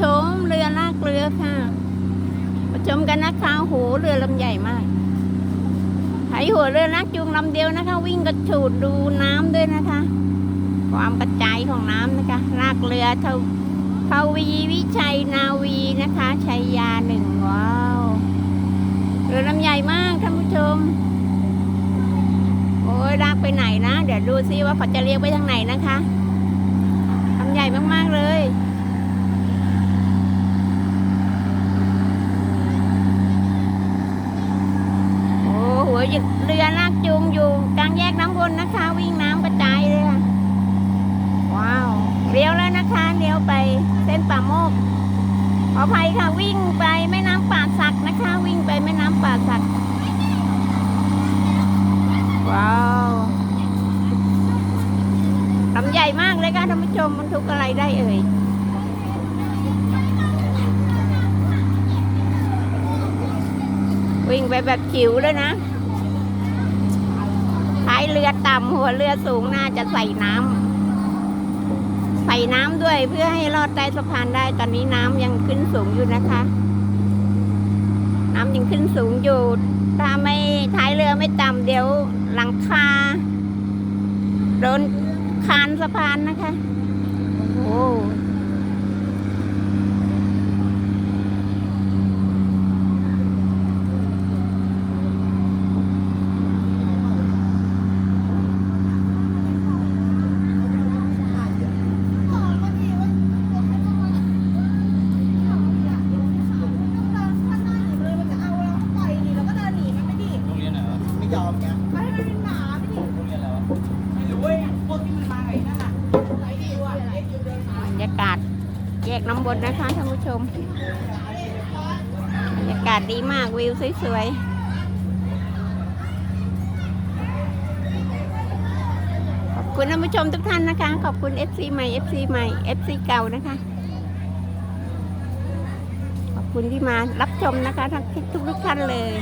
ชมเรือะค่ะมาชมกันนะคะโหเรือลำใหญ่มากไถหัวเรือนักจูงลำเดียวนะคะ วิ่งกระฉูดดูน้ำด้วยนะคะ ความกระจายของน้ำนะคะลากเรือเทาเทวีวิชัยนาวีนะคะชัยยาหนึ่งว้าวเรือลำใหญ่มากท่านผู้ชม โอ้ยลากไปไหนนะ เดี๋ยวดูซิว่าเขาจะเลี้ยวไปทางไหนนะคะลำใหญ่มากๆเลย โอ้โหเรือลากจูงอยู่กลางแยกน้ำวนนะคะ วิ่งน้ำกระจายเลยค่ะว้าวเลี้ยวแล้วนะคะเลี้ยวไปเส้นป่าโมกขออภัยค่ะวิ่งไปแม่น้ำป่าสักนะคะ วิ่งไปแม่น้ำป่าสักว้าวลำใหญ่มากเลยค่ะท่านผู้ชมมันทุกอะไรได้เอ่ยวิ่งไปแบบจิ๋วเลยนะ ท้ายเรือต่ำหัวเรือสูงน่าจะใส่น้ำใส่น้ำด้วยเพื่อให้รอดใต้สะพานได้ ตอนนี้น้ำยังขึ้นสูงอยู่นะคะ น้ำยังขึ้นสูงอยู่ ถ้าไม่ท้ายเรือไม่ต่ำเดี๋ยวหลังคาโดนคานสะพานนะคะ โอ้โรงเรียนไหนวะ ไม่ยอมไง โรงเรียนอะไรวะ บรรยากาศแยกน้ำบนนะคะท่านผู้ชมบรรยากาศดีมากวิวสวยๆขอบคุณท่านผู้ชมทุกท่านนะคะ ขอบคุณ FC ใหม่ FC ใหม่ FC เก่านะคะ ขอบคุณที่มารับชมนะคะทั้งทุกๆท่านเลย